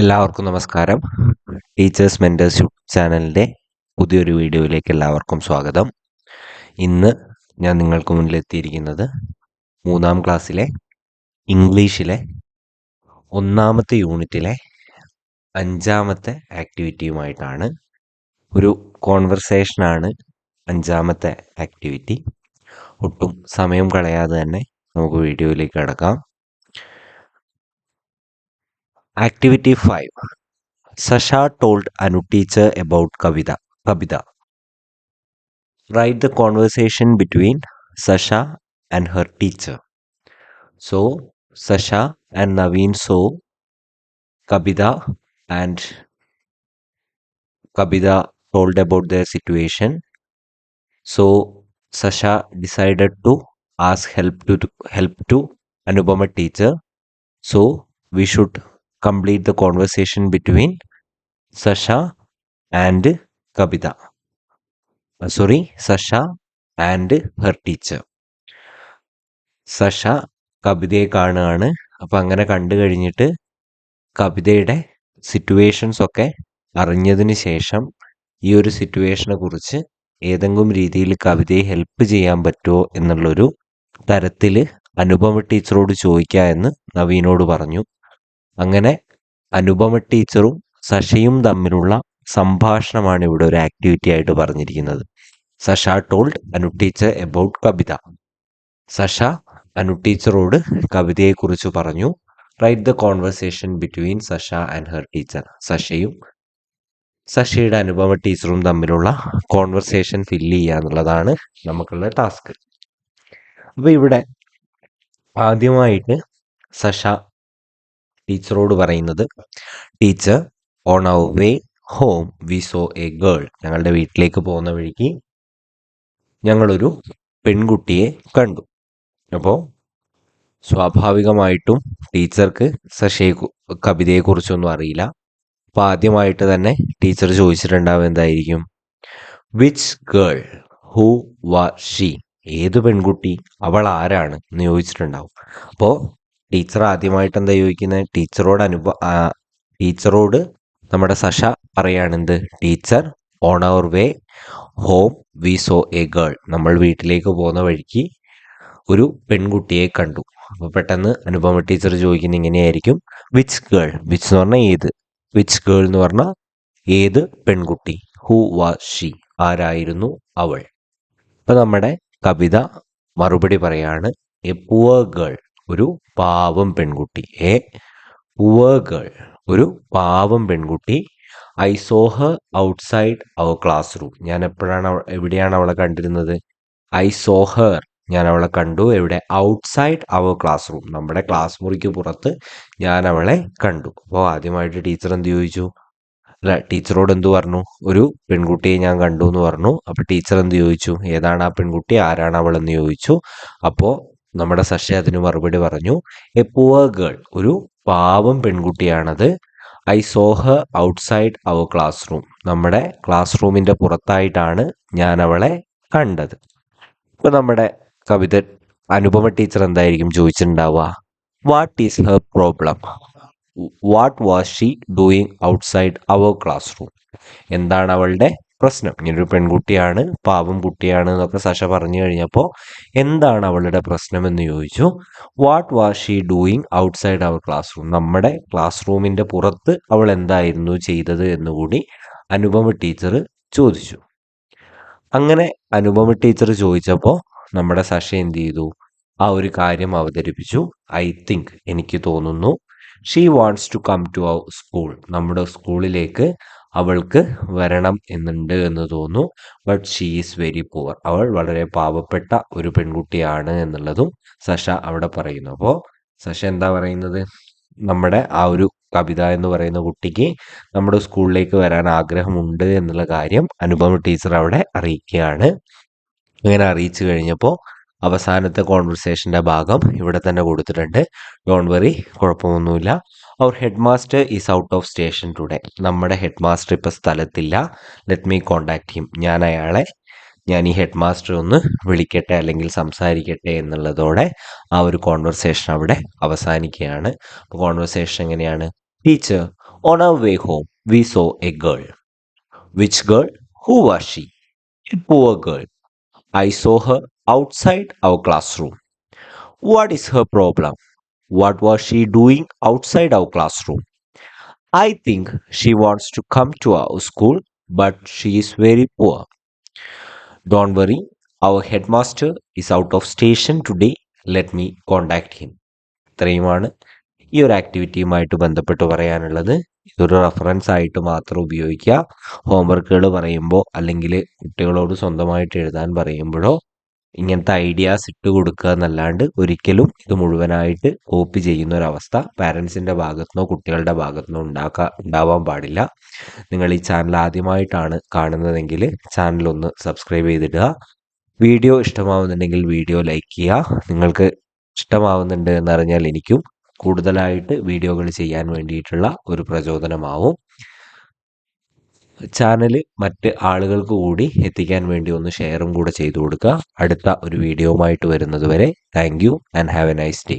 എല്ലാവർക്കും നമസ്കാരം. Teachers mentors YouTube ചാനലിന്റെ പുതിയൊരു വീഡിയോയിലേക്ക് എല്ലാവർക്കും സ്വാഗതം. ഇന്ന് ഞാൻ നിങ്ങൾക്ക് മുന്നിലെത്തിയിരിക്കുന്നത് മൂന്നാം ക്ലാസ്സിലെ ഇംഗ്ലീഷിലെ ഒന്നാമത്തെ യൂണിറ്റിലെ അഞ്ചാമത്തെ ആക്ടിവിറ്റിയുമായിട്ടാണ് ഒരു കോൺവെർസേഷനാണ് അഞ്ചാമത്തെ ആക്ടിവിറ്റി. ഒട്ടും സമയം കളയാതെ തന്നെ നമുക്ക് വീഡിയോയിലേക്ക് കടക്കാം. Activity 5 Sasha told Anu teacher about Kavita. Kavita. Write the conversation between Sasha and her teacher. So, Sasha and Naveen saw Kabita and Kabita told about their situation. So, Sasha decided to ask help to help to Anupama teacher. So, we should complete the conversation between Sasha and Kabita. Uh, sorry, and her teacher. സഷ കവിതയെ കാണുകയാണ് അപ്പം അങ്ങനെ കണ്ടു കഴിഞ്ഞിട്ട് കവിതയുടെ situations ഒക്കെ അറിഞ്ഞതിന് ശേഷം ഈ ഒരു സിറ്റുവേഷനെ കുറിച്ച് ഏതെങ്കിലും രീതിയിൽ കവിതയെ ഹെൽപ്പ് ചെയ്യാൻ പറ്റുമോ എന്നുള്ളൊരു തരത്തിൽ അനുപമ ടീച്ചറോട് ചോദിക്കുക എന്ന് നവീനോട് പറഞ്ഞു അങ്ങനെ അനുപമ ടീച്ചറും സഷയും തമ്മിലുള്ള സംഭാഷണമാണ് ഇവിടെ ഒരു ആക്ടിവിറ്റി ആയിട്ട് പറഞ്ഞിരിക്കുന്നത്. Sasha told Anu teacher about Kavitha. Sasha Anu ടീച്ചറോട് കവിതയെക്കുറിച്ച് പറഞ്ഞു. Write the conversation between Sasha and her teacher സഷയും സഷയുടെ അനുപമ ടീച്ചറും തമ്മിലുള്ള കോൺവെർസേഷൻ ഫില്ല് ചെയ്യുക എന്നുള്ളതാണ് നമുക്കുള്ള ടാസ്ക് അപ്പോൾ ഇവിടെ ആദ്യമായിട്ട് സഷ ടീച്ചറോട് പറയുന്നത് teacher on our way home we saw a girl ഞങ്ങളുടെ വീട്ടിലേക്ക് പോകുന്ന വഴിക്ക് ഞങ്ങളൊരു പെൺകുട്ടിയെ കണ്ടു. അപ്പോൾ സ്വാഭാവികമായിട്ടും ടീച്ചർക്ക് സഷയെ കവിതയെക്കുറിച്ചൊന്നും അറിയില്ല. അപ്പോൾ ആദ്യമായിട്ട് തന്നെ ടീച്ചർ ചോദിച്ചിട്ടുണ്ടാവും എന്തായിരിക്കും? Which girl who was she ഏത് പെൺകുട്ടി? അവൾ ആരാണ്? എന്ന് ചോദിച്ചിട്ടുണ്ടാവും. അപ്പോൾ ടീച്ചർ ആദ്യമായിട്ട് എന്താ ചോദിക്കുന്നത് ടീച്ചറോട് അനുഭവ ടീച്ചറോട് നമ്മുടെ Sasha പറയുകയാണെന്ത് teacher on our way home we saw a girl നമ്മൾ വീട്ടിലേക്ക് പോകുന്ന വഴിക്ക് ഒരു പെൺകുട്ടിയെ കണ്ടു. അപ്പോൾ പെട്ടെന്ന് അനുപമ ടീച്ചർ ചോദിക്കുന്ന ഇങ്ങനെയായിരിക്കും. വിച്ച് ഗേൾ വിച്ച് എന്ന് പറഞ്ഞാൽ ഏത്? വിച്ച് ഗേൾ എന്ന് പറഞ്ഞാൽ ഏത് പെൺകുട്ടി? ഹൂ വാ ഷീ ആരായിരുന്നു അവൾ? ഇപ്പം നമ്മുടെ കവിത മറുപടി പറയാണ് എ പുവർ ഗേൾ ഒരു പാവം പെൺകുട്ടി എ പുവർ ഗേൾ ഒരു പാവം പെൺകുട്ടി. I saw her outside our class room ഞാൻ എപ്പോഴാണ് എവിടെയാണ് അവളെ കണ്ടിരുന്നത്? ഐ സോ ഹർ ഞാൻ അവളെ കണ്ടു. എവിടെ? ഔട്ട്സൈഡ് അവർ ക്ലാസ് റൂം നമ്മുടെ ക്ലാസ് മുറിക്ക് പുറത്ത് ഞാൻ അവളെ കണ്ടു. അപ്പോൾ ആദ്യമായിട്ട് ടീച്ചർ എന്ത് ചോദിച്ചു? അല്ല ടീച്ചറോട് എന്ത് പറഞ്ഞു? ഒരു പെൺകുട്ടിയെ ഞാൻ കണ്ടു എന്ന് പറഞ്ഞു. അപ്പോൾ ടീച്ചർ എന്ത് ചോദിച്ചു? ഏതാണ് ആ പെൺകുട്ടി? ആരാണ് അവൾ എന്ന് ചോദിച്ചു. അപ്പോൾ നമ്മുടെ സഷ അതിന് മറുപടി പറഞ്ഞു എ പുവർ ഗേൾ ഒരു പാവം പെൺകുട്ടിയാണത്. I saw her outside our class room നമ്മുടെ ക്ലാസ് റൂമിന്റെ പുറത്തായിട്ടാണ് ഞാൻ അവളെ കണ്ടത്. ഇപ്പം നമ്മുടെ കവിത അനുപമ ടീച്ചർ എന്തായിരിക്കും ചോദിച്ചിട്ടുണ്ടാവുക? What is her problem what was she doing outside our class room എന്താണ് അവളുടെ പ്രശ്നം. ഇങ്ങനൊരു പെൺകുട്ടിയാണ് പാവം കുട്ടിയാണ് എന്നൊക്കെ സശ പറഞ്ഞു കഴിഞ്ഞപ്പോൾ എന്താണ് അവളുടെ പ്രശ്നം എന്ന് ചോദിച്ചു. What was she doing outside our class room നമ്മുടെ ക്ലാസ് റൂമിന്റെ പുറത്ത് അവൾ എന്തായിരുന്നു ചെയ്തത് എന്നുകൂടി അനുപമ ടീച്ചർ ചോദിച്ചു. അങ്ങനെ അനുപമ ടീച്ചർ ചോദിച്ചപ്പോൾ നമ്മുടെ സശ എന്ത് ചെയ്തു? ആ ഒരു കാര്യം അവതരിപ്പിച്ചു. ഐ തിങ്ക് എനിക്ക് തോന്നുന്നു she wants to come to our school നമ്മുടെ സ്കൂളിലേക്ക് അവൾക്ക് വരണം എന്നുണ്ട് എന്ന് തോന്നുന്നു. But she is very poor അവൾ വളരെ പാവപ്പെട്ട ഒരു പെൺകുട്ടിയാണ് എന്നുള്ളതും സഷ അവിടെ പറയുന്നു. അപ്പോൾ സഷ എന്താ പറയുന്നത്? നമ്മുടെ ആ ഒരു കവിത എന്ന് പറയുന്ന കുട്ടിക്ക് നമ്മുടെ സ്കൂളിലേക്ക് വരാൻ ആഗ്രഹമുണ്ട് എന്നുള്ള കാര്യം അനുപമ ടീച്ചർ അവിടെ അറിയിക്കുകയാണ്. അങ്ങനെ അറിയിച്ചു കഴിഞ്ഞപ്പോൾ അവസാനത്തെ കോൺവെർസേഷന്റെ ഭാഗം ഇവിടെ തന്നെ കൊടുത്തിട്ടുണ്ട്. ഡോൺ വെറി കുഴപ്പമൊന്നുമില്ല. അവർ head master is out of station today നമ്മുടെ ഹെഡ് മാസ്റ്റർ ഇപ്പോൾ സ്ഥലത്തില്ല ലെറ്റ് മീ കോണ്ടാക്ട് ഹിം ഞാൻ അയാളെ ഞാൻ ഈ ഹെഡ് മാസ്റ്റർ ഒന്ന് വിളിക്കട്ടെ അല്ലെങ്കിൽ സംസാരിക്കട്ടെ എന്നുള്ളതോടെ ആ ഒരു കോൺവെർസേഷൻ അവിടെ അവസാനിക്കുകയാണ് അപ്പോൾ കോൺവെർസേഷൻ എങ്ങനെയാണ് teacher on On our way home, we saw a girl. Which girl? Who was she? A poor girl. I saw her our class room what is her problem? What was she doing outside our classroom? I think she wants to come to our school, but she is very poor. Don't worry, our headmaster is out of station today. Let me contact him. ഇത്രയുമാണ് ഈ ഒരു ആക്ടിവിറ്റിയുമായിട്ട് ബന്ധപ്പെട്ട് പറയാനുള്ളത് ഇതൊരു reference ആയിട്ട് മാത്രം ഉപയോഗിക്കുക ഹോംവർക്കുകൾ പറയുമ്പോൾ അല്ലെങ്കിൽ കുട്ടികളോട് സ്വന്തമായിട്ട് എഴുതാൻ പറയുമ്പോഴോ ഇങ്ങനത്തെ ഐഡിയാസ് ഇട്ട് കൊടുക്കുക എന്നല്ലാണ്ട് ഒരിക്കലും ഇത് മുഴുവനായിട്ട് കോപ്പി ചെയ്യുന്ന ഒരവസ്ഥ പാരൻസിന്റെ ഭാഗത്തുനിന്നോ കുട്ടികളുടെ ഭാഗത്തുനിന്നോ ഉണ്ടാക്കുക ഉണ്ടാവാൻ പാടില്ല. നിങ്ങൾ ഈ ചാനൽ ആദ്യമായിട്ടാണ് കാണുന്നതെങ്കിൽ ചാനൽ ഒന്ന് സബ്സ്ക്രൈബ് ചെയ്തിടുക. വീഡിയോ ഇഷ്ടമാവുന്നുണ്ടെങ്കിൽ വീഡിയോ ലൈക്ക് ചെയ്യുക. നിങ്ങൾക്ക് ഇഷ്ടമാവുന്നുണ്ട് എന്നറിഞ്ഞാൽ എനിക്കും കൂടുതലായിട്ട് വീഡിയോകൾ ചെയ്യാൻ വേണ്ടിയിട്ടുള്ള ഒരു പ്രചോദനമാവും. ചാനൽ മറ്റ് ആളുകൾക്ക് കൂടി എത്തിക്കാൻ വേണ്ടി ഒന്ന് ഷെയറും കൂടെ ചെയ്തു കൊടുക്കുക. അടുത്ത ഒരു വീഡിയോവുമായിട്ട് വരുന്നത് വരെ thank you and have a nice day